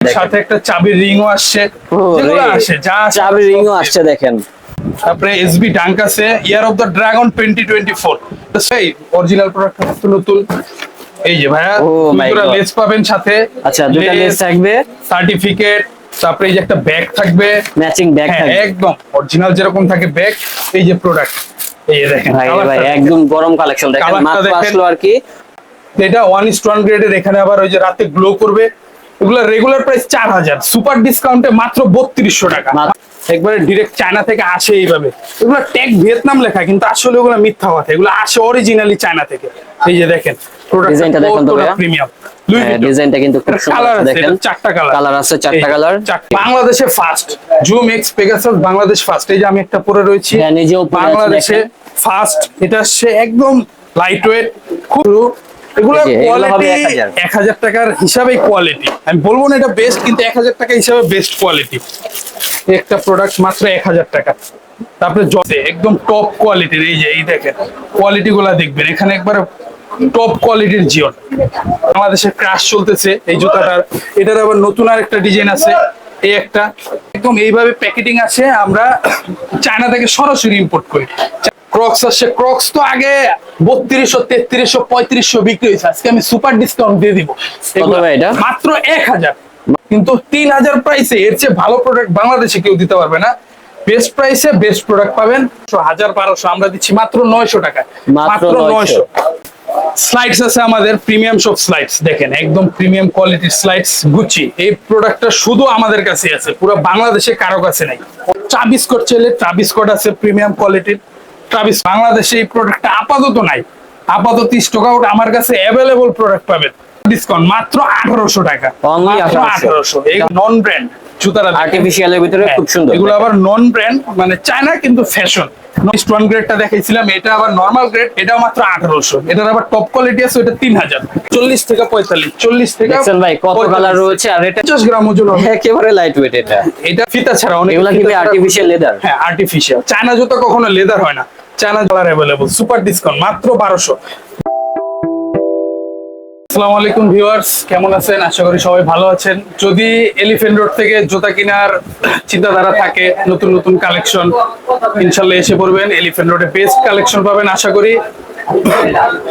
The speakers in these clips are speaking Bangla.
সাথে একটা চাবির রিংও আসছে ও, যেগুলো রে। আসে যা আসে চাবি সব রিংও আসছে দেখেন। তারপরে এসবি ডাঙ্ক আছে year of the dragon twenty twenty four সেই অরিজিনাল প্রোডাক্ট নতুন। এই যে ভাইয়া দুটো লেস পাবেন সাথে। আচ্ছা দুটা লেস থাকবে। সার্টিফিকেট তারপরে এই যে একটা ব্যাগ থাকবে। ম্যাচিং ব্যাগ থাকবে। একদম অরিজিনাল যেরকম থাকে ব্যাগ এই যে প্রোডাক্ট এই যে দেখেন ভাই ভাই একদম গরম কালেকশন দেখেন মাত্র আসলো আর কি। এটা ওয়ান ইস ওয়ান গ্রেডের এখানে আবার ওই যে রাতে গ্লো করবে। এগুলো রেগুলার প্রাইস চার হাজার। সুপার ডিসকাউন্টে মাত্র বত্রিশশো টাকা। একবারে ডিরেক্ট চায়না থেকে আসে এইভাবে। এগুলো টেক ভিয়েতনাম লেখা কিন্তু আসলে ওগুলো মিথ্যা কথা। এগুলো আসে অরিজিনালি চায়না থেকে। এই যে দেখেন Design টা দেখুন তো। প্রিমিয়াম ডিজাইনটা কিন্তু খুব সুন্দর দেখেন। চারটা কালার কালার আছে চারটা কালার বাংলাদেশে first zoom X Pegasus Bangladesh first এই যে আমি একটা পরে রয়েছি। হ্যাঁ, নিজেও বাংলাদেশে ফার্স্ট এটা হচ্ছে একদম লাইট ওয়েট খুব এগুলো কোয়ালিটি 1000 এক হাজার। টাকার হিসাবে কোয়ালিটি আমি বলব না এটা বেস্ট কিন্তু এক হাজার টাকা হিসাবে বেস্ট কোয়ালিটি একটা প্রোডাক্ট মাত্র এক হাজার টাকা। তারপরে একদম টপ কোয়ালিটির এই যে এই দেখেন কোয়ালিটি গুলা দেখবেন। এখানে একবার টপ কোয়ালিটির জিওন। বাংলাদেশে ক্রাশ চলতেছে এই জুতাটার। এটার আবার নতুন আর একটা ডিজাইন আছে। এই একটা। একদম এইভাবে প্যাকেটিং আছে আমরা চায়না থেকে সরাসরি ইম্পোর্ট করি। ক্রক্স আসছে ক্রক্স তো আগে বত্রিশশো তেত্রিশশো পঁয়ত্রিশশো বিক্রি হয়েছে। আজকে আমি সুপার ডিসকাউন্ট দিয়ে দিব? মাত্র এক হাজার। কিন্তু তিন হাজার প্রাইসে এর চেয়ে ভালো প্রোডাক্ট বাংলাদেশে কেউ দিতে পারবে না। বেস্ট প্রাইসে বেস্ট প্রোডাক্ট পাবেন হাজার বারোশো। আমরা দিচ্ছি মাত্র নয়শো টাকা মাত্র মাত্র 900 নয়শো। স্লাইডস আছে আমাদের প্রিমিয়াম সব স্লাইডস দেখেন একদম প্রিমিয়াম কোয়ালিটির স্লাইডস গুচি এই প্রোডাক্টটা শুধু আমাদের কাছে আছে পুরো বাংলাদেশে কারও কাছে নাই। ট্রাবিস্কট চাইলে ট্রাবিস্কট আছে প্রিমিয়াম কোয়ালিটির ট্রাবিস বাংলাদেশে এই প্রোডাক্টটা আপাতত নাই। আপাতত স্টক আউট আমার কাছে অ্যাভেলেবল প্রোডাক্ট পাবেন। ডিসকাউন্ট মাত্র আঠারোশো টাকা। Only 1800 আঠারোশো। এই নন ব্র্যান্ড জুতারা দেখেন। আর্টিফিশিয়ালের ভিতরে খুব সুন্দর। হ্যাঁ, এগুলো আবার নন ব্র্যান্ড মানে চায়না কিন্তু ফ্যাশন স্টোন গ্রেডটা দেখাইছিলাম এটা আবার নর্মাল গ্রেড এটাও মাত্র আঠারোশো। এটার আবার টপ কোয়ালিটি আছে ওটা তিন হাজার। চল্লিশ থেকে পঁয়তাল্লিশ চল্লিশ থেকে ভাই কত কালার রয়েছে আর এটা পঞ্চাশ গ্রাম ওজন একেবারে লাইট ওয়েট এটা। এটা ফিতা ছাড়া অনেক এগুলা কিন্তু আর্টিফিশিয়াল লেদার হ্যাঁ আর্টিফিশিয়াল চায়না জুতো কখনো লেদার হয় না। China colour available super discount মাত্র বারোশো। আসসালামু আলাইকুম ভিউয়ার্স কেমন আছেন? আশা করি সবাই ভালো আছেন। যদি এলিফেন্ট রোড থেকে জুতা কেনার চিন্তাধারা থাকে নতুন নতুন কালেকশন ইনশাল্লাহ এসে পড়বেন। এলিফেন্ট রোডে বেস্ট কালেকশন পাবেন আশা করি।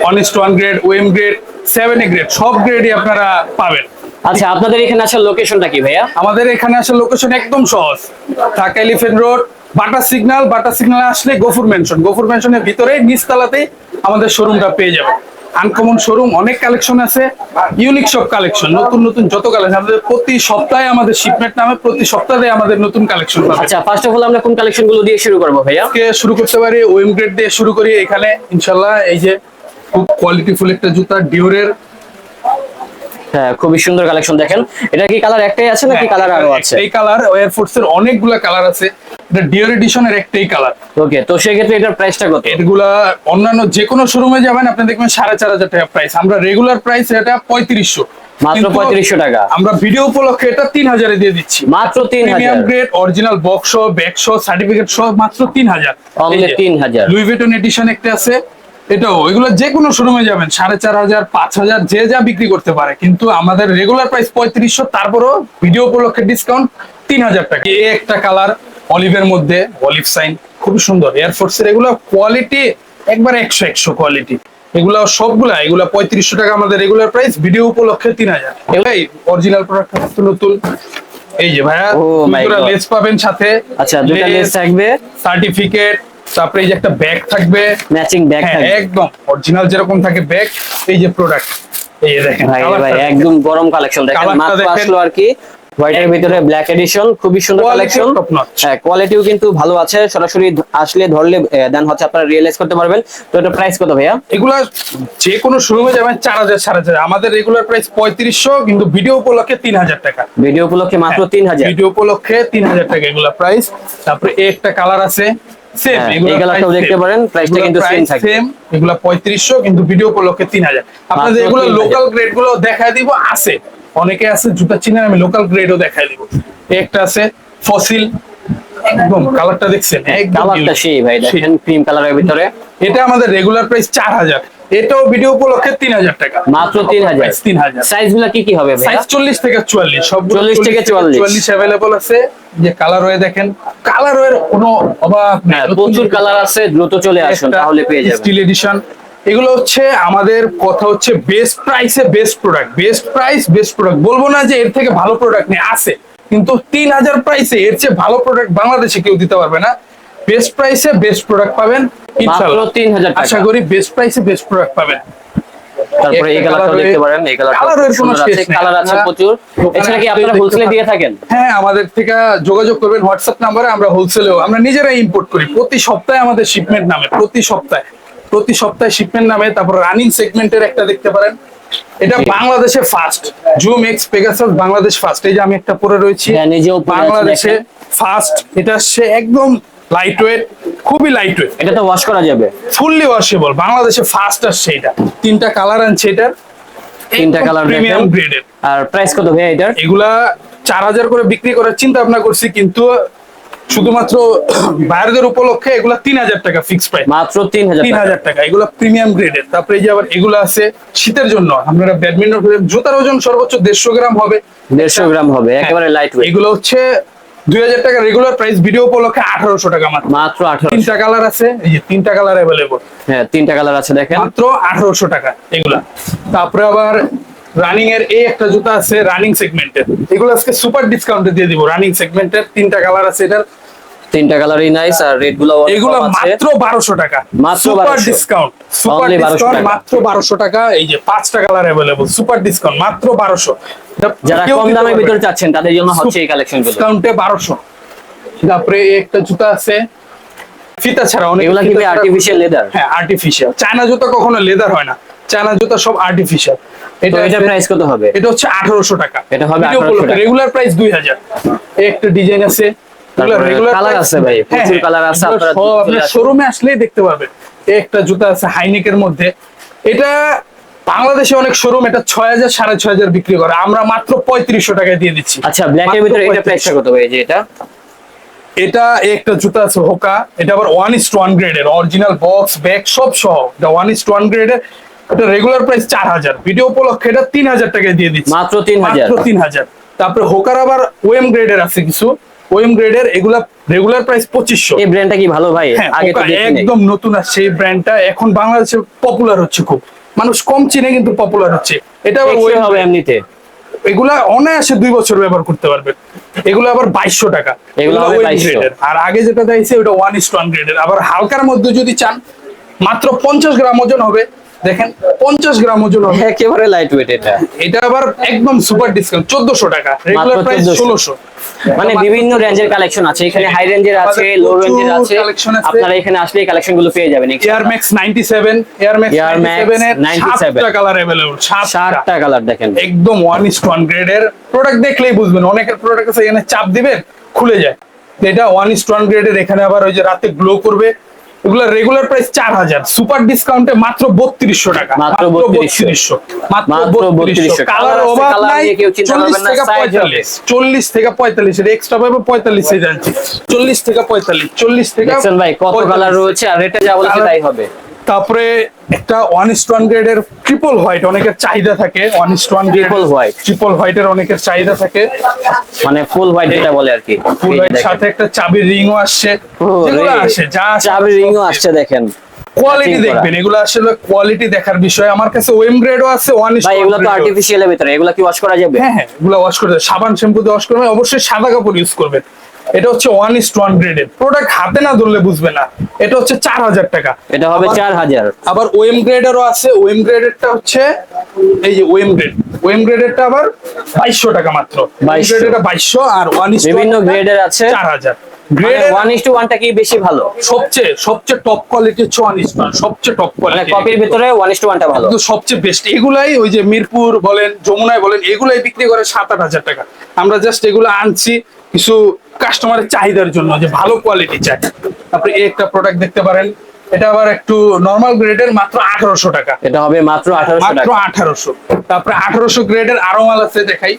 Honest one grade one grade seven A grade সব গ্রেডই আপনারা পাবেন। আচ্ছা আপনাদের এখানে আসার লোকেশনটা কি ভাইয়া? আমাদের এখানে আসার লোকেশন একদম সহজ। Dhaka elephant road Bata signal Bata signal আসলে গফুর মেনশন গফুর মেনশনের ভিতরে নিচতলাতেই আমাদের শোরুমটা পেয়ে যাবে আনকমন শোরুম অনেক কালেকশন আছে ইউনিক সব কালেকশন নতুন নতুন যত কালেকশন আমাদের প্রতি সপ্তাহে আমাদের শিপমেন্ট নামে প্রতি সপ্তাহে আমাদের নতুন কালেকশন পাবে। আচ্ছা ফার্স্ট অফ অল আমরা কোন কালেকশনগুলো দিয়ে শুরু করব ভাইয়া? আজকে শুরু করতে পারি ওয়েম গ্রেড দিয়ে শুরু করি এখানে ইনশাল্লাহ এই যে খুব কোয়ালিটিফুল একটা জুতা ডিওরের হ্যাঁ খুবই সুন্দর কালেকশন দেখেন। এটা কি কালার একটাই আছে নাকি কালার আরও আছে? এই কালার এয়ারফোর্স এর অনেকগুলা কালার আছে। এটা ডিওর এডিশনের একটাই কালার ওকে তো সেক্ষেত্রে এটার প্রাইসটা কত? এগুলা অন্যান্য যে কোনো শোরুমে যাবেন আপনি দেখবেন সাড়ে চার হাজার টাকা প্রাইস আমরা রেগুলার প্রাইস এটা পঁয়ত্রিশশো। মাত্র 3500 টাকা। আমরা ভিডিও উপলক্ষে এটা তিন হাজারে দিয়ে দিচ্ছি। মাত্র তিন প্রিমিয়াম হাজার গ্রেড অরিজিনাল বক্স ব্যাগ সহ সার্টিফিকেট সহ মাত্র তিন হাজার। Only 3000 লুই ভিটন এডিশন একটা আছে। এটাও এগুলো যে কোনো শোরুমে যাবেন সাড়ে চার হাজার পাঁচ হাজার যে যা বিক্রি করতে পারে। কিন্তু আমাদের রেগুলার প্রাইস পঁয়ত্রিশশো তারপরও ভিডিও উপলক্ষে ডিসকাউন্ট তিন হাজার টাকা। এই একটা কালার অলিভের মধ্যে অলিভ সাইন খুব সুন্দর। এয়ারফোর্স এর এগুলো কোয়ালিটি একবার একশো একশো কোয়ালিটি এগুলা সবগুলা এগুলা পঁয়ত্রিশশো টাকা আমাদের রেগুলার প্রাইস ভিডিও উপলক্ষে তিন হাজার। এগুলাই অরিজিনাল প্রোডাক্ট নতুন। এই যে ভাইয়া Oh. লেস পাবেন সাথে। আচ্ছা লেস থাকবে। সার্টিফিকেট তারপরে এই যে একটা ব্যাগ থাকবে। ম্যাচিং ব্যাগ হ্যাঁ, থাকবে। একদম অরিজিনাল যেরকম থাকে ব্যাগ এই যে প্রোডাক্ট এই যে দেখেন ভাই ভাই একদম গরম কালেকশন দেখেন মাত্র আসলো আর কি হোয়াইটের ভিতরে ব্ল্যাক এডিশন খুবই সুন্দর কালেকশন হ্যাঁ কোয়ালিটিও কিন্তু ভালো আছে। সরাসরি আসলে ধরলে দেন হচ্ছে আপনারা রিয়েলাইজ করতে পারবেন। তো এটা প্রাইস কত ভাইয়া? এগুলা যে কোনো শোরুমে যাবেন চার হাজার সাড়ে চার হাজার। আমাদের রেগুলার প্রাইস পঁয়ত্রিশশো কিন্তু ভিডিও উপলক্ষে তিন হাজার টাকা। ভিডিও উপলক্ষে মাত্র তিন হাজার। ভিডিও উপলক্ষে তিন হাজার টাকা এগুলা প্রাইস তারপরে একটা কালার আছে। সেম হ্যাঁ, এই দেখতে পারেন, price কিন্তু same থাকবে। সেম এগুলা পঁয়ত্রিশশো কিন্তু ভিডিও উপলক্ষে তিন হাজার। আপনাদের মাত্র এগুলো 3000 লোকাল গ্রেডগুলো দেখায় দিব আছে। অনেকে আছে জুতা চিনেন আমি লোকাল গ্রেডও দেখায় দিব। একটা আছে ফসিল একদম কালারটা দেখছেন একদম কালারটা সেই ভাই দেখেন ক্রিম কালারের ভিতরে। এটা আমাদের রেগুলার প্রাইস চার হাজার। এটাও ভিডিও উপলক্ষে তিন হাজার টাকা। মাত্র তিন হাজার। তিন হাজার। সাইজগুলা কি কি হবে সাইজ চল্লিশ থেকে চুয়াল্লিশ। সব 40 থেকে 44 চুয়াল্লিশ। অ্যাভেলেবল আছে। যে কালার হয়ে দেখেন কালারের কোনো অভাব নেই। হ্যাঁ, প্রচুর কালার আছে দ্রুত চলে আসুন তাহলে পেয়ে যাবেন। স্টিল এডিশন এগুলো হচ্ছে আমাদের কথা হচ্ছে বেস্ট প্রাইসে best product best price best product বলব না যে এর থেকে ভালো প্রোডাক্ট নেই আছে। কিন্তু তিন হাজার প্রাইসে এর চেয়ে ভালো প্রোডাক্ট বাংলাদেশে কেউ দিতে পারবে না। বেস্ট প্রাইসে বেস্ট প্রোডাক্ট পাবেন ইনশাআল্লাহ। মাত্র 3000 টাকা। আশা করি বেস্ট প্রাইসে বেস্ট প্রোডাক্ট পাবেন। তারপরে এই কালারটা দেখতে পারেন এই কালারটা এর কোনো সুন্দর আছে কালার আছে প্রচুর। এছাড়া কি আপনারা হোলসেলে দিয়ে থাকেন? হ্যাঁ আমাদের থেকে যোগাযোগ করবেন হোয়াটসঅ্যাপ নাম্বারে আমরা হোলসেলেও আমরা নিজেরাই ইম্পোর্ট করি। প্রতি সপ্তাহে আমাদের শিপমেন্ট নামে প্রতি সপ্তাহে। প্রতি সপ্তাহে শিপমেন্ট নামে তারপর রানিং সেগমেন্টের একটা দেখতে পারেন। এটা বাংলাদেশে first zoom X Pegasus Bangladesh first এই যে আমি একটা পরে রয়েছি। হ্যাঁ, বাংলাদেশে ফার্স্ট এটা একদম লাইট ওয়েট খুবই লাইট ওয়েট এটা তো ওয়াশ করা যাবে। ফুললি ওয়াশেবল বাংলাদেশে ফার্স্ট আসছে এটা তিনটা কালার আনছে এটার তিনটা কালার প্রিমিয়াম গ্রেডের আর প্রাইস কত ভাইয়া এটার? এগুলা চার হাজার করে বিক্রি করার চিন্তা ভাবনা করছি কিন্তু শুধুমাত্র বাইরেদের উপলক্ষে এগুলা তিন হাজার টাকা ফিক্স প্রাইস মাত্র তিন হাজার তিন হাজার টাকা এগুলো প্রিমিয়াম গ্রেডের তারপরে যে আবার এগুলো আছে শীতের জন্য আপনারা ব্যাডমিন্টন জুতার ওজন সর্বোচ্চ দেড়শো গ্রাম হবে। দেড়শো গ্রাম হবে একেবারে লাইট এগুলো হচ্ছে দুই হাজার টাকা রেগুলার প্রাইস ভিডিও উপলক্ষে আঠারোশো টাকা মাত্র। মাত্র আঠারো তিনটা কালার আছে এই যে তিনটা কালার অ্যাভেলেবল হ্যাঁ তিনটা কালার আছে দেখেন। মাত্র আঠারোশো টাকা এগুলা। তারপরে আবার রানিং এর এই একটা জুতা আছে রানিং সেগমেন্টের এগুলো আজকে সুপার ডিসকাউন্টে দিয়ে দিব। রানিং সেগমেন্টের তিনটা কালার আছে এটার। তিনটা কালারই নাইস আর রেটগুলো এগুলো মাত্র বারোশো টাকা। মাত্র সুপার ডিসকাউন্ট সুপার ডিসকাউন্ট মাত্র টাকা। এই যে পাঁচটা কালার সুপার ডিসকাউন্ট মাত্র যারা কম দামের ভিতরে চাচ্ছেন তাদের জন্য হচ্ছে এই কালেকশনগুলো। ডিসকাউন্টে তারপরে একটা জুতা আছে। ফিতা ছাড়া অনেক এগুলা কি আর্টিফিশিয়াল লেদার হ্যাঁ আর্টিফিশিয়াল চায়না জুতা কখনো লেদার হয় না। চায়না জুতা সব আর্টিফিশিয়াল এটা আছে- প্রাইস কত হবে? এটা হচ্ছে আঠারোশো টাকা। এটা হবে 1800 টাকা। রেগুলার প্রাইস দুই হাজার। একটা ডিজাইন আছে। তারপরে আছে ভাই, প্রচুর colour আছে, আপনারা শোরুমে আসলেই দেখতে এই একটা জুতা আছে হাইনেকের মধ্যে। এটা বাংলাদেশে অনেক শোরুম এটা ছয় হাজার সাড়ে ছয় হাজার বিক্রি করে। আমরা মাত্র পঁয়ত্রিশশো টাকায় দিয়ে দিচ্ছি। আচ্ছা ব্ল্যাক এর ভিতরে এটা 3500 প্রাইসটা কত ভাই যে এটা? এটা একটা জুতা আছে হোকা এটা আবার ওয়ান ইস ওয়ান গ্রেডের অরিজিনাল বক্স ব্যাগ সব সহ। এটা ওয়ান ইস ওয়ান গ্রেডের এটা রেগুলার প্রাইস চার হাজার। ভিডিও উপলক্ষে এটা তিন হাজার টাকায় দিয়ে দিচ্ছি। মাত্র তিন হাজার। মাত্র তিন হাজার। তারপরে হোকার আবার ওয়েম গ্রেডের আছে কিছু। ওএম গ্রেডের এগুলা রেগুলার প্রাইস পঁচিশশো। এই ব্র্যান্ডটা কি ভালো ভাই? হ্যাঁ আগে তো একদম নতুন আসছে এই ব্র্যান্ডটা এখন বাংলাদেশে পপুলার হচ্ছে খুব। মানুষ কম চিনে কিন্তু পপুলার হচ্ছে। এটা OM হবে এমনিতে। এগুলা অনায়াসে দুই বছর ব্যবহার করতে পারবেন এগুলো আবার বাইশশো টাকা। এগুলো হবে 2200 আর আগে যেটা দিয়েছে ওটা ওয়ান ইস ওয়ান গ্রেডের আবার হালকার মধ্যে যদি চান মাত্র পঞ্চাশ গ্রাম ওজন হবে। দেখেন পঞ্চাশ গ্রাম ওজন একেবারে লাইট ওয়েট এটা। এটা আবার একদম সুপার ডিসকাউন্ট চোদ্দশো টাকা। রেগুলার প্রাইস ষোলোশো। মানে বিভিন্ন রেঞ্জের কালেকশন আছে। এখানে হাই রেঞ্জের আছে লো রেঞ্জের আছে। আপনারা এখানে আসলে কালেকশনগুলো পেয়ে যাবেন Air Max ninety seven Air Max এর 97 কালার অ্যাভেলেবল সাতটা। কালার দেখেন। একদম ওয়ান ইস ওয়ান গ্রেডের প্রোডাক্ট দেখলেই বুঝবেন অনেকের প্রোডাক্ট আছে এখানে চাপ দিবেন খুলে যায়। এটা ওয়ান ইস ওয়ান গ্রেডের এখানে আবার ওই যে রাতে গ্লো করবে। এগুলো রেগুলার প্রাইস চার হাজার। সুপার ডিসকাউন্টে মাত্র বত্রিশশো টাকা। মাত্র 3200 মাত্র মাত্র বত্রিশশো। কালার অভাব নাই নিয়ে কেউ চিন্তা চল্লিশ থেকে পঁয়তাল্লিশ। চল্লিশ থেকে পঁয়তাল্লিশ এটা এক্সট্রা পাবে পঁয়তাল্লিশ জানছি। চল্লিশ থেকে পঁয়তাল্লিশ চল্লিশ থেকে ভাই কত কালার রয়েছে আর রেটে যা বলেছে তাই হবে। তারপরে একটা ওয়ান ইস্ট ওয়ান গ্রেডের ট্রিপল হোয়াইট অনেকের চাহিদা থাকে। One is one Triple white। Triple হোয়াইটের অনেকের চাহিদা থাকে। মানে ফুল হোয়াইট যেটা বলে আর কি। ফুল হোয়াইট সাথে একটা চাবির রিংও আসছে। ও, যেগুলো। আসে যা আসে চাবি রিংও আসছে দেখেন। কোয়ালিটি দেখবেন এগুলো আসলে কোয়ালিটি দেখার বিষয়। আমার কাছে ওয়েম গ্রেডও আছে ওয়ান ভাই এগুলো তো আর্টিফিশিয়াল এর ভিতরে এগুলো কি ওয়াশ করা যাবে? হ্যাঁ হ্যাঁ এগুলো ওয়াশ করে দেবে। সাবান শ্যাম্পু দিয়ে ওয়াশ করবেন অবশ্যই সাদা কাপড় ইউজ করবেন। এটা হচ্ছে ওয়ান ইস্ট ওয়ান গ্রেডের প্রোডাক্ট হাতে না ধরলে বুঝবে না। এটা হচ্ছে চার হাজার টাকা। এটা হবে চার হাজার। আবার ওএম গ্রেডেরও আছে। ওএম গ্রেডেরটা হচ্ছে এই যে ওএম গ্রেড ওএম গ্রেডেরটা আবার বাইশশো টাকা মাত্র। 2200 গ্রেডেরটা বাইশশো। আর ওয়ান ইস বিভিন্ন গ্রেডের আছে। চার হাজার। মানে গ্রেডের ইস টু ওয়ানটা কি বেশি ভালো। সবচেয়ে সবচেয়ে টপ কোয়ালিটি হচ্ছে ওয়ান ইস সবচেয়ে টপ মানে কোয়ালিটি কপির ভিতরে ওয়ান ইস টু ওয়ানটা ভালো। কিন্তু সবচেয়ে বেস্ট এগুলাই ওই যে মিরপুর বলেন যমুনায় বলেন এগুলাই বিক্রি করে সাত আট হাজার টাকা। আমরা জাস্ট এগুলো আনছি। কিছু কাস্টমারের চাহিদার জন্য যে ভালো কোয়ালিটি চাই। এই একটা প্রোডাক্ট দেখতে পারেন এটা আবার একটু নর্মাল গ্রেডের মাত্র আঠারোশো টাকা। এটা হবে মাত্র আঠারোশো মাত্র আঠারোশো। তারপরে আঠারোশো গ্রেডের আরও মাল আছে দেখাই।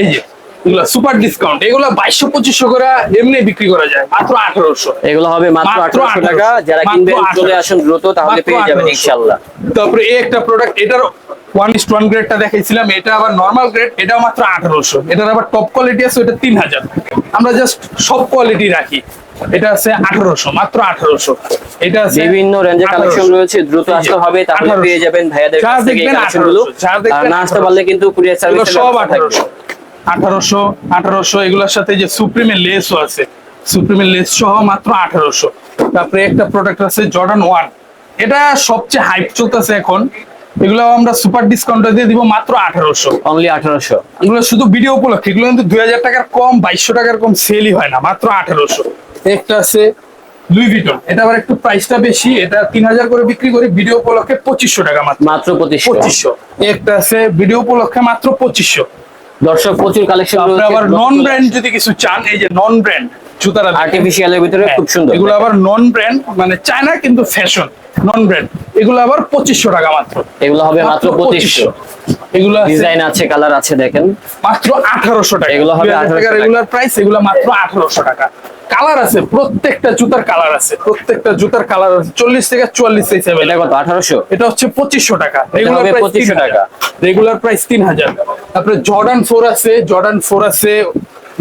এই যে এগুলো সুপার ডিসকাউন্ট এগুলো বাইশশো পঁচিশশো করে এমনি বিক্রি করা যায় মাত্র আঠারোশো। এগুলো হবে মাত্র আঠারোশো টাকা। যারা কিনবেন চলে আসুন দ্রুত তাহলে পেয়ে যাবেন ইনশাল্লাহ। তারপরে এই একটা প্রোডাক্ট এটার ওয়ান ইস্ট ওয়ান গ্রেডটা দেখাইছিলাম এটা আবার নর্মাল গ্রেড এটাও মাত্র আঠারোশো। এটার আবার টপ কোয়ালিটি আছে ওটা তিন হাজার। আমরা জাস্ট সব কোয়ালিটি রাখি। এটা আছে আঠারোশো মাত্র আঠারোশো। এটা আছে বিভিন্ন রেঞ্জের কালেকশন রয়েছে দ্রুত আসতে হবে তাহলে পেয়ে যাবেন ভাইয়াদের কাছ থেকে এই দেখবেন কালেকশনগুলো। 1800 যা আর দেখবেন না আসতে পারলে কিন্তু কুরিয়ার সার্ভিস সব আঠারোশো। আঠারোশো আঠারোশো এগুলোর সাথে যে সুপ্রিমের লেসও আছে। সুপ্রিমের লেস সহ মাত্র আঠারোশো। তারপরে একটা প্রোডাক্ট আছে জর্ডান ওয়ান এটা সবচেয়ে হাইপ চলতেছে এখন। এগুলো আমরা সুপার ডিসকাউন্টে দিয়ে দিব মাত্র আঠারোশো। অনলি আঠারোশো। এগুলো শুধু ভিডিও উপলক্ষে এগুলো কিন্তু দুই হাজার টাকার কম বাইশশো টাকার কম সেলই হয় না মাত্র আঠারোশো। একটা আছে। লুই ভিটন এটা আবার একটু প্রাইসটা বেশি এটা তিন হাজার করে বিক্রি করি ভিডিও উপলক্ষে পঁচিশশো টাকা মাত্র। মাত্র পঁচিশশো। একটা আছে ভিডিও উপলক্ষে মাত্র পঁচিশশো। দর্শক প্রচুর কালেকশন আবার নন ব্র্যান্ড যদি কিছু চান এই যে নন ব্র্যান্ড জুতারা আর্টিফিশিয়ালের ভিতরে হ্যাঁ, খুব সুন্দর। এগুলো আবার নন ব্র্যান্ড মানে চায়না কিন্তু ফ্যাশন নন ব্র্যান্ড এগুলো আবার পঁচিশশো টাকা মাত্র। এগুলো হবে মাত্র পঁচিশশো। এগুলো ডিজাইন আছে কালার আছে দেখেন। মাত্র আঠারোশো টাকা। এগুলো হবে রেগুলার প্রাইস এগুলো মাত্র আঠারোশো টাকা। কালার আছে প্রত্যেকটা জুতার কালার আছে। প্রত্যেকটা জুতার কালার আছে। চল্লিশ থেকে চুয়াল্লিশ সাইজ এটা কত? আঠারোশো? এটা হচ্ছে পঁচিশশো টাকা। হবে রেগুলার 2500 টাকা। রেগুলার প্রাইস তিন হাজার। তারপরে জর্ডান ফোর আছে জর্ডান ফোর আছে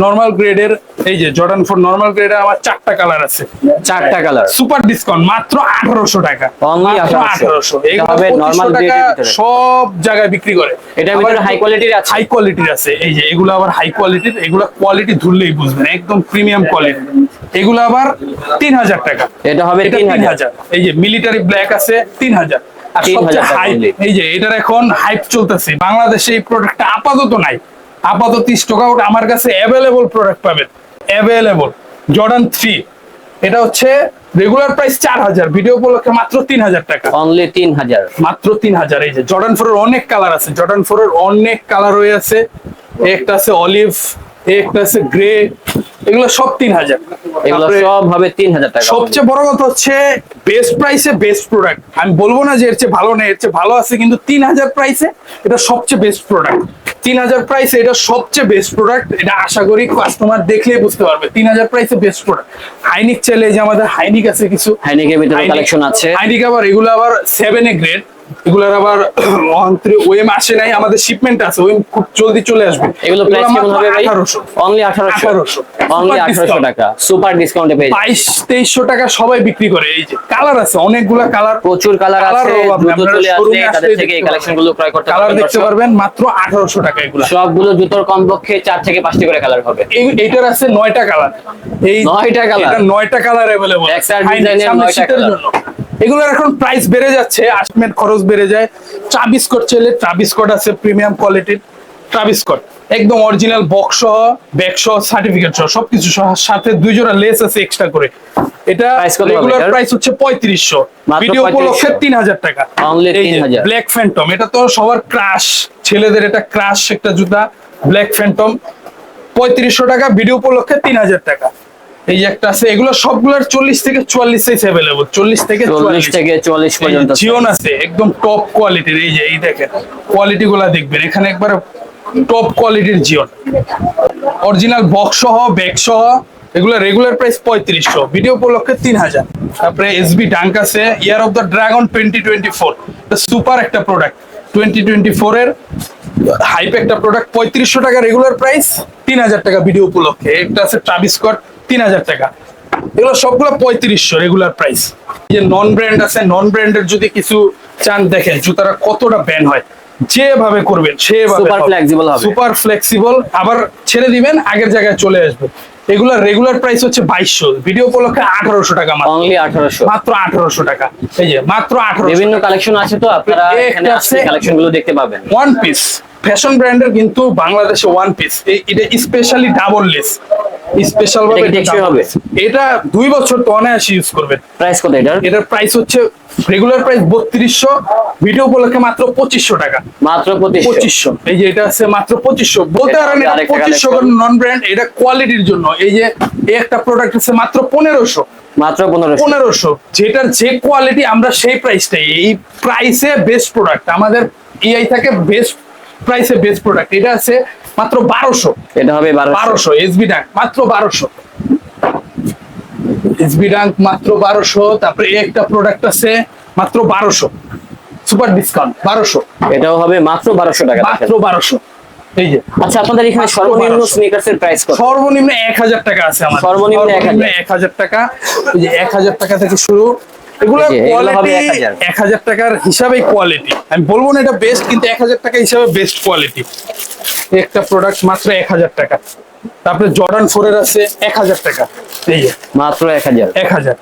নর্মাল গ্রেডের এই যে জর্ডান ফোর নর্মাল গ্রেডের আমার চারটা কালার আছে। চারটা কালার সুপার ডিসকাউন্ট মাত্র আঠারোশো টাকা। Only মাত্র 1800 আঠারোশো। এটা ভিতরে। সব জায়গায় বিক্রি করে। ভিতরে হাই কোয়ালিটির আছে। হাই কোয়ালিটির আছে। এই যে এগুলো আবার হাই কোয়ালিটির এগুলো কোয়ালিটি ধরলেই বুঝবেন। একদম প্রিমিয়াম কোয়ালিটি এগুলো আবার তিন হাজার টাকা। এটা হবে তিন হাজার হাজার এই যে মিলিটারি ব্ল্যাক আছে তিন হাজার আর সবচেয়ে হাইপ এই যে এটার এখন হাইপ চলতেছে। বাংলাদেশে এই প্রোডাক্টটা আপাতত নাই। আপাতত স্টক আউট আমার কাছে অ্যাভেলেবল প্রোডাক্ট পাবেন। অ্যাভেলেবল জর্ডান থ্রি এটা হচ্ছে রেগুলার প্রাইস চার হাজার ভিডিও উপলক্ষে মাত্র তিন হাজার টাকা। অনলি তিন হাজার। মাত্র তিন হাজার এই যে জর্ডান ফোরের অনেক কালার আছে। জর্ডান ফোরের অনেক কালার হয়ে আছে। একটা আছে অলিভ একটা আছে গ্রে এগুলো সব তিন হাজার। এগুলো সব হবে তিন হাজার টাকা। সবচেয়ে বড় কথা হচ্ছে বেস্ট প্রাইসে বেস্ট প্রোডাক্ট আমি বলব না যে এর চেয়ে ভালো নেই এর চেয়ে ভালো আছে কিন্তু তিন হাজার প্রাইসে এটা সবচেয়ে বেস্ট প্রোডাক্ট তিন হাজার প্রাইস এটা সবচেয়ে বেস্ট প্রোডাক্ট এটা আশা করি কাস্টমার দেখলেই বুঝতে পারবে। তিন হাজার প্রাইসে বেস্ট প্রোডাক্ট হাইনিক চাইলে যে আমাদের হাইনিক আছে কিছু। হাইনিকের ভিতরে হাইনিক- কালেকশন আছে। হাইনিক আবার এগুলো আবার সেভেন এ গ্রেড এগুলোর আবার অন্তরে ওয়েম আসে নাই আমাদের শিপমেন্ট আছে ওয়েম খুব জলদি চলে আসবে। এগুলো প্রাইস কেমন হবে ভাই? আঠারোশো। অনলি আঠারোশো। 1800 অনলি Super আঠারোশো discount। টাকা। সুপার ডিসকাউন্টে পেয়ে যাবেন। বাইশ তেইশশো টাকা সবাই বিক্রি করে এই যে কালার আছে অনেকগুলা কালার প্রচুর কালার আছে দ্রুত চলে showroom তাদের থেকে এই দেখতে কালেকশনগুলো ক্রয় করতে কালার দেখতে পারবেন মাত্র আঠারোশো টাকা এগুলো। সবগুলো জুতোর কমপক্ষে চার থেকে পাঁচটি করে কালার হবে। এই এইটার আছে নয়টা কালার এই নয়টা কালার এটা নয়টা কালার অ্যাভেলেবল একটা design এর নয়টা colour। এগুলোর এখন প্রাইস বেড়ে যাচ্ছে আসমেন্ট খরচ বেড়ে যায়। ট্রাবিস্কট চাইলে ট্রাবিস্কট আছে প্রিমিয়াম কোয়ালিটির ট্রাবিস্কট একদম অরিজিনাল বক্স সহ ব্যাগ সহ সার্টিফিকেট সহ সবকিছু সহ সাথে দুই জোড়া লেস আছে এক্সট্রা করে। এটা রেগুলার প্রাইস হচ্ছে পঁয়ত্রিশশো। মাত্র ভিডিও উপলক্ষে তিন হাজার টাকা। Only 3000 ব্ল্যাক ফ্যান্টম এটা তো সবার ক্রাশ ছেলেদের এটা ক্রাশ একটা জুতা ব্ল্যাক ফ্যান্টম পঁয়ত্রিশশো টাকা ভিডিও উপলক্ষে তিন হাজার টাকা। এই যে একটা আছে এগুলো সবগুলোর চল্লিশ থেকে চুয়াল্লিশ সাইজ অ্যাভেলেবল চল্লিশ থেকে চল্লিশ চুয়াল্লিশ। থেকে চল্লিশ পর্যন্ত জিওন আছে। একদম টপ কোয়ালিটির এই যে এই দেখেন কোয়ালিটি গুলা দেখবেন। এখানে একবারে টপ কোয়ালিটির জিওন অরিজিনাল বক্স সহ ব্যাগ সহ এগুলো রেগুলার প্রাইস পঁয়ত্রিশশো ভিডিও উপলক্ষে তিন হাজার তারপরে এসবি ডাঙ্ক আছে year of the dragon twenty twenty four super একটা প্রোডাক্ট টোয়েন্টি টোয়েন্টি ফোর এর হাইপ একটা প্রোডাক্ট পঁয়ত্রিশশো টাকা রেগুলার প্রাইস তিন হাজার টাকা ভিডিও উপলক্ষে। একটা আছে ট্রাভিসকট তিন হাজার টাকা। এগুলো সবগুলো পঁয়ত্রিশশো রেগুলার প্রাইস যে নন ব্র্যান্ড আছে নন ব্র্যান্ডের যদি কিছু চান দেখেন জুতারা কতটা ব্যান হয়। যেভাবে করবেন সেভাবে সুপার ফ্লেক্সিবল সুপার ফ্লেক্সিবল আবার ছেড়ে দিবেন আগের জায়গায় চলে আসবে। এগুলা রেগুলার প্রাইস হচ্ছে বাইশশো। ভিডিও উপলক্ষে আঠারোশো টাকা অনলি আঠারোশো। মাত্র আঠারোশো টাকা। এই যে মাত্র আঠারোশো বিভিন্ন কালেকশন আছে তো আপনারা এখানে কালেকশনগুলো দেখতে পাবেন। ওয়ান পিস ফ্যাশন ব্র্যান্ডের কিন্তু বাংলাদেশে ওয়ান পিস এটা স্পেশালি ডাবল লেস স্পেশাল ভাবে এটা হবে? দুই বছর তো অনায়াসে ইউজ করবেন। প্রাইস কত এটার? এটার প্রাইস হচ্ছে রেগুলার প্রাইস বত্রিশশো ভিডিও উপলক্ষে মাত্র পঁচিশশো টাকা। মাত্র পঁচিশশো। এই যে এটা আছে মাত্র পঁচিশশো। বলতে পারেন এটা পঁচিশশো নন ব্র্যান্ড এটা কোয়ালিটির জন্য। এই যে এই একটা প্রোডাক্ট আছে মাত্র পনেরোশো। মাত্র পনেরোশো। পনেরোশো। যেটার যে কোয়ালিটি আমরা সেই প্রাইসটাই এই প্রাইসে বেস্ট প্রোডাক্ট আমাদের ইআই থাকে বেস্ট প্রাইসে বেস্ট প্রোডাক্ট এটা আছে মাত্র বারোশো। এটা হবে বারোশো। এসবি মাত্র বারোশো। এসবি মাত্র বারোশো তারপরে একটা প্রোডাক্ট আছে মাত্র বারোশো। সুপার ডিসকাউন্ট বারোশো। এটাও হবে মাত্র বারোশো টাকা। মাত্র বারোশো। এই যে। আচ্ছা আপনাদের এখানে সর্বনিম্ন স্নিকার্স এর প্রাইস কত? সর্বনিম্ন এক হাজার টাকা আছে আমার সর্বনিম্ন 1000 এক হাজার টাকা। এই যে টাকা থেকে শুরু। এগুলো কোয়ালিটি 1000 এক হাজার। টাকার হিসাবেই কোয়ালিটি আমি বলব না এটা বেস্ট কিন্তু এক হাজার টাকা হিসাবে বেস্ট কোয়ালিটি একটা প্রোডাক্ট মাত্র এক হাজার টাকা। তারপরে জর্ডান ফোর এর আছে এক হাজার টাকা। এই যে মাত্র এক হাজার। এক হাজার।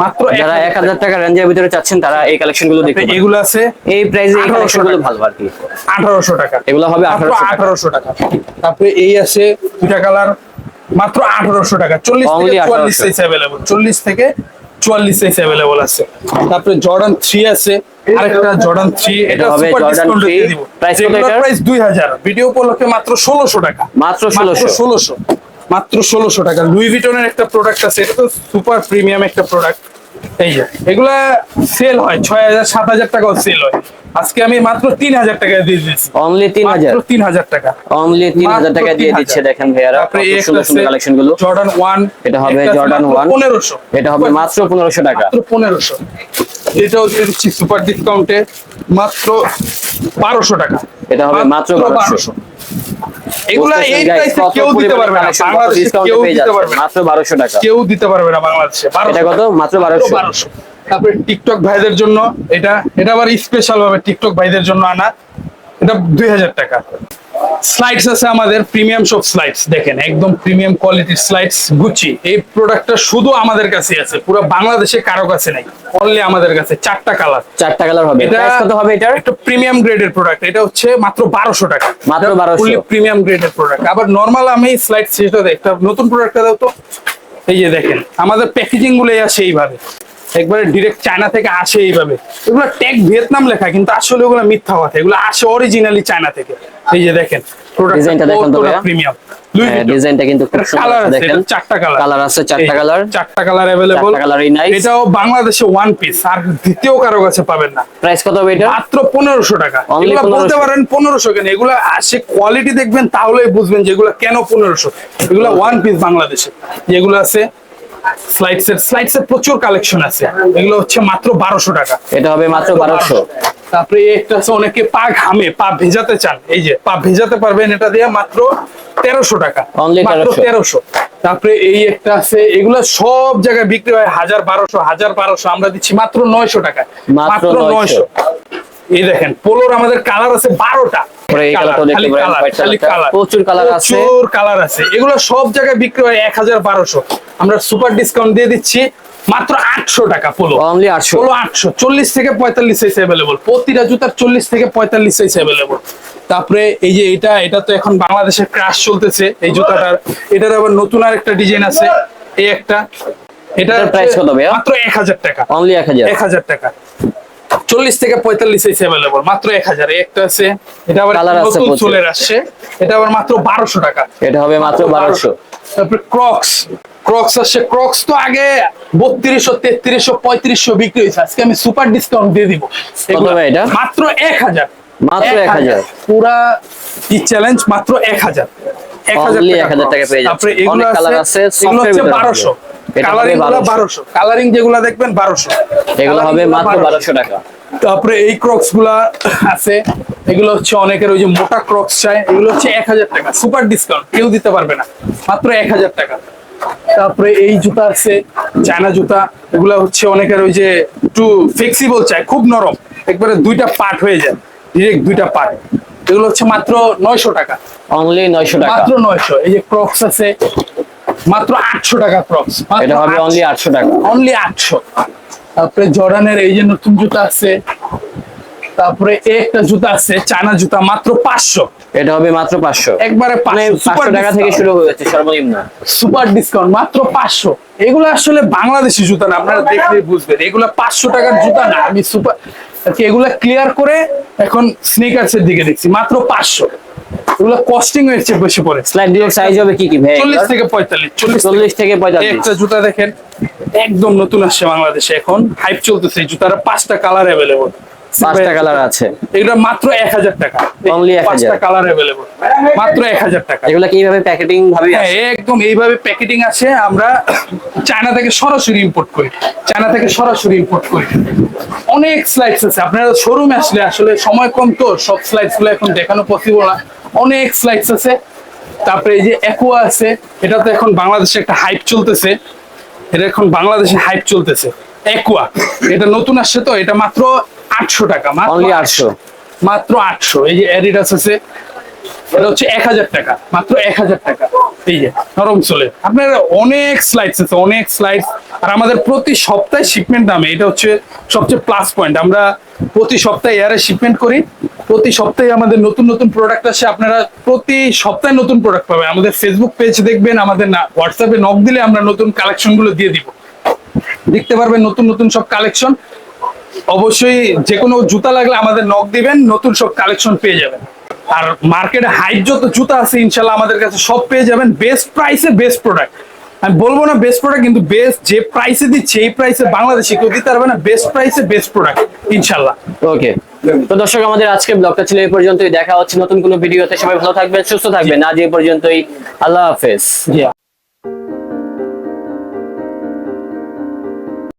মাত্র যারা এক হাজার টাকা রেঞ্জের ভিতরে চাচ্ছেন তারা এই কালেকশনগুলো দেখতে পারেন। এগুলো আছে এই প্রাইসে এই কালেকশনগুলো ভালো আর কি। আঠারোশো টাকা। এগুলো হবে মাত্র 1800 টাকা। আঠারোশো টাকা। তারপরে এই আছে দুটা কালার মাত্র আঠারোশো টাকা। চল্লিশ থেকে চুয়াল্লিশ সাইজ অ্যাভেলেবল চল্লিশ থেকে চুয়াল্লিশ সাইজ অ্যাভেলেবল আছে। তারপরে জর্ডান থ্রি আছে। আরেকটা জর্ডান থ্রি এটা সুপার ডিসকাউন্টে 3 দিয়ে দিব। Price প্রাইস দুই হাজার। ভিডিও উপলক্ষে মাত্র ষোলোশো টাকা। মাত্র ষোলোশো। ষোলোশো। মাত্র ষোলোশো টাকা। লুই ভিটনের একটা প্রোডাক্ট আছে। এটা তো সুপার প্রিমিয়াম একটা প্রোডাক্ট এই যে এগুলা সেল হয়। ছয় হাজার সাত হাজার টাকাও সেল হয়। আজকে আমি মাত্র তিন হাজার টাকা দিয়ে দিয়েছি। অনলি তিন হাজার? তিন হাজার টাকা। অনলি তিন হাজার টাকা দিয়ে দিচ্ছে দেখেন ভাইয়ারা সুন্দর সুন্দর কালেকশনগুলো। জর্ডান ওয়ান এটা হবে Jordan 1 পনেরোশো। এটা হবে মাত্র পনেরোশো টাকা। পনেরোশো। এটাও দিচ্ছি সুপার ডিসকাউন্টে মাত্র বারোশো টাকা। এটা হবে মাত্র 1200 এগুলা এই প্রাইসে কেউ দিতে পারবে না। বাংলাদেশে কেউ দিতে পারবে মাত্র বারোশো টাকা। কেউ দিতে পারবে না বাংলাদেশে। এটা কত? মাত্র বারোশো। বারোশো। তারপরে টিকটক ভাইদের জন্য এটা এটা আবার স্পেশাল ভাবে টিকটক ভাইদের জন্য আনা। এটা দুই হাজার টাকা। স্লাইডস আছে আমাদের প্রিমিয়াম সব স্লাইডস দেখেন একদম প্রিমিয়াম কোয়ালিটির স্লাইডস গুচি এই প্রোডাক্টটা শুধু আমাদের কাছে আছে পুরো বাংলাদেশে কারও কাছে নাই। অনলি আমাদের কাছে চারটা কালার চারটা কালার হবে। এটা কত হবে এটা একটা প্রিমিয়াম গ্রেডের প্রোডাক্ট এটা হচ্ছে মাত্র বারোশো টাকা। মাত্র 1200 প্রিমিয়াম গ্রেডের প্রোডাক্ট আবার নরমাল আমি স্লাইডস সেটা একটা নতুন প্রোডাক্টটা দাও তো। এই যে দেখেন আমাদের প্যাকেজিংগুলো আসে এইভাবে। একবারে ডিরেক্ট চায়না থেকে আসে এইভাবে এগুলো ট্যাগ ভিয়েতনাম লেখা কিন্তু আসলে ওগুলো মিথ্যা কথা এগুলো আসে অরিজিনালি চায়না থেকে এই যে দেখেন Design টা দেখুন তো ভাইয়া। প্রিমিয়াম হ্যাঁ, ডিজাইনটা কিন্তু খুব সুন্দর কালার আছে, আছে দেখেন এটা চারটা কালার কালার আছে চারটা কালার চারটা কালার अवेलेबल চারটা কালারই nice। এটাও বাংলাদেশে ওয়ান পিস আর দ্বিতীয় কারো কাছে পাবেন না প্রাইস কত হবে এটা মাত্র পনেরোশো টাকা Only এগুলো বলতে 1500 পারেন পনেরোশো কেন এগুলো আসে কোয়ালিটি দেখবেন তাহলেই বুঝবেন যে এগুলো কেন পনেরোশো এগুলো ওয়ান পিস বাংলাদেশে যেগুলো আছে স্লাইডস এর স্লাইডস এর প্রচুর কালেকশন আছে। এগুলো হচ্ছে মাত্র টাকা। এটা হবে মাত্র তারপরে একটা আছে অনেকে পা ঘামে পা ভেজাতে চান। এই যে পা ভেজাতে পারবেন এটা দিয়ে মাত্র তেরোশো টাকা। মাত্র তেরোশো। তারপরে এই একটা আছে এগুলো সব জায়গায় বিক্রি হয়। হাজার বারোশো হাজার বারোশো আমরা দিচ্ছি মাত্র নয়শো টাকা মাত্র 900 এই দেখেন পোলোর আমাদের কালার আছে বারোটা। প্রচুর আছে। প্রচুর কালার আছে। এগুলো সব জায়গায় বিক্রি হয় এক হাজার বারোশো। আমরা সুপার ডিসকাউন্ট দিয়ে দিচ্ছি মাত্র আটশো টাকা পোলো অনলি আটশো। চল্লিশ থেকে পঁয়তাল্লিশ সাইজ অ্যাভেলেবল প্রতিটা জুতার চল্লিশ থেকে পঁয়তাল্লিশ সাইজ অ্যাভেলেবল তারপরে এই যে এটা এটা তো এখন বাংলাদেশে ক্রাশ চলতেছে এই জুতাটার। এটার আবার নতুন আর একটা ডিজাইন আছে। এই একটা। এটা এটার price কত? মাত্র এক হাজার টাকা। অনলি এক হাজার। এক হাজার টাকা। চল্লিশ থেকে পঁয়তাল্লিশ সাইজ অ্যাভেলেবল মাত্র এক হাজার। একটা আছে এটা আবার নতুন চলে আসছে এটা আবার মাত্র বারোশো টাকা। এটা হবে মাত্র বারোশো। তারপরে ক্রক্স ক্রক্স আসছে ক্রক্স তো আগে বত্রিশশো তেত্রিশশো পঁয়ত্রিশশো বিক্রি হয়েছে। আজকে আমি সুপার ডিসকাউন্ট দিয়ে দিব? মাত্র এক হাজার। মাত্র 1000 পুরা ই চ্যালেঞ্জ মাত্র এক হাজার। এক হাজার টাকা 1000 টাকা Crocs। পেয়ে যাচ্ছে। তারপরে এগুলো আছে আছে, এগুলো হচ্ছে বারোশো। হবে। কালারিংগুলো বারোশো। কালারিং যেগুলো দেখবেন বারোশো। এগুলো হবে মাত্র বারোশো টাকা। তারপরে এই ক্রক্সগুলা আছে এগুলো হচ্ছে অনেকের ওই যে মোটা ক্রক্স চাই এগুলো হচ্ছে এক হাজার টাকা সুপার ডিসকাউন্ট কেউ দিতে পারবে না মাত্র এক হাজার টাকা। তারপরে এই জুতা আছে চায়না জুতা এগুলা হচ্ছে অনেকের ওই যে একটু ফ্লেক্সিবল চাই খুব নরম একবারে দুইটা পার্ট হয়ে যায় ডিরেক্ট দুইটা পার্ট এগুলো হচ্ছে মাত্র নয়শো টাকা। অনলি নয়শো টাকা। মাত্র নয়শো এই যে ক্রক্স আছে মাত্র আটশো টাকা ক্রক্স এটা হবে অনলি আটশো টাকা। অনলি আটশো। তারপরে জর্ডানের এই যে নতুন জুতা আছে তারপরে একটা জুতা আছে চায়না জুতা মাত্র পাঁচশো। এটা হবে মাত্র পাঁচশো। একবারে মানে পাঁচশো টাকা থেকে শুরু হয়েছে সর্বনিম্ন। সুপার ডিসকাউন্ট মাত্র পাঁচশো। এগুলো আসলে বাংলাদেশি জুতা না আপনারা দেখলে বুঝবেন। এগুলো পাঁচশো টাকার জুতা না আমি সুপার এগুলা ক্লিয়ার করে এখন স্নিকার্স এর দিকে দেখছি মাত্র পাঁচশো। এগুলো কস্টিং হয়েছে বেশি পরে স্লাইড ডিরেক্ট সাইজ হবে কি কি ভাই? চল্লিশ থেকে পঁয়তাল্লিশ চল্লিশ চল্লিশ থেকে এই পঁয়তাল্লিশ। একটা জুতা দেখেন একদম নতুন আসছে বাংলাদেশে এখন। হাইপ চলতেছে জুতার পাঁচটা কালার অ্যাভেলেবল পাঁচটা কালার আছে। মাত্র এক হাজার টাকা। Only 1000 পাঁচটা কালার অ্যাভেলেবল মাত্র এক হাজার টাকা। এগুলা কীভাবে প্যাকেটিং ভাবে হ্যাঁ একদম এইভাবে প্যাকেটিং আছে আমরা চায়না থেকে সরাসরি ইম্পোর্ট করি। চায়না থেকে সরাসরি ইম্পোর্ট করি। অনেক স্লাইডস আছে। আপনারা শোরুমে আসলে আসলে সময় কম তো সব স্লাইডসগুলো এখন দেখানো পসিবল না। অনেক স্লাইডস আছে। তারপরে এই যে অ্যাকোয়া আছে এটা তো এখন বাংলাদেশে একটা হাইপ চলতেছে। এটা এখন বাংলাদেশে হাইপ চলতেছে। একুয়া এটা নতুন আসছে তো এটা মাত্র আটশো টাকা মাত্র আটশো। মাত্র আটশো। এই যে অ্যাডিডাস আছে এটা হচ্ছে এক হাজার টাকা, মাত্র এক হাজার টাকা। এই যে, নরম চলে আপনার অনেক স্লাইডস আছে, অনেক স্লাইডস আর আমাদের প্রতি সপ্তাহে শিপমেন্ট দামে, এটা হচ্ছে সবচেয়ে প্লাস পয়েন্ট আমরা প্রতি সপ্তাহে এয়ারে শিপমেন্ট করি, প্রতি সপ্তাহে আমাদের নতুন নতুন প্রোডাক্ট আসে, আপনারা প্রতি সপ্তাহে নতুন প্রোডাক্ট পাবেন। আমাদের ফেসবুক পেজ দেখবেন, আমাদের না হোয়াটসঅ্যাপে নক দিলে আমরা নতুন কালেকশনগুলো দিয়ে দিব। দেখতে পারবেন নতুন নতুন সব কালেকশন অবশ্যই যে কোনো জুতা লাগলে আমাদের নক দিবেন, নতুন সব কালেকশন পেয়ে যাবেন। আর মার্কেটে হাইট যত জুতা আছে ইনশাল্লাহ আমাদের কাছে সব পেয়ে যাবেন বেস্ট প্রাইসে বেস্ট প্রোডাক্ট আমি বলব না বেস্ট প্রোডাক্ট কিন্তু বেস্ট যে প্রাইসে দিচ্ছে এই প্রাইসে বাংলাদেশে কেউ দিতে পারবে না বেস্ট প্রাইসে বেস্ট প্রোডাক্ট ইনশাল্লাহ। ওকে তো দর্শক আমাদের আজকে ব্লগটা ছিল এই পর্যন্তই দেখা হচ্ছে নতুন কোনো ভিডিওতে সবাই ভালো থাকবেন সুস্থ থাকবেন। আজ এই পর্যন্তই। আল্লাহ হাফেজ।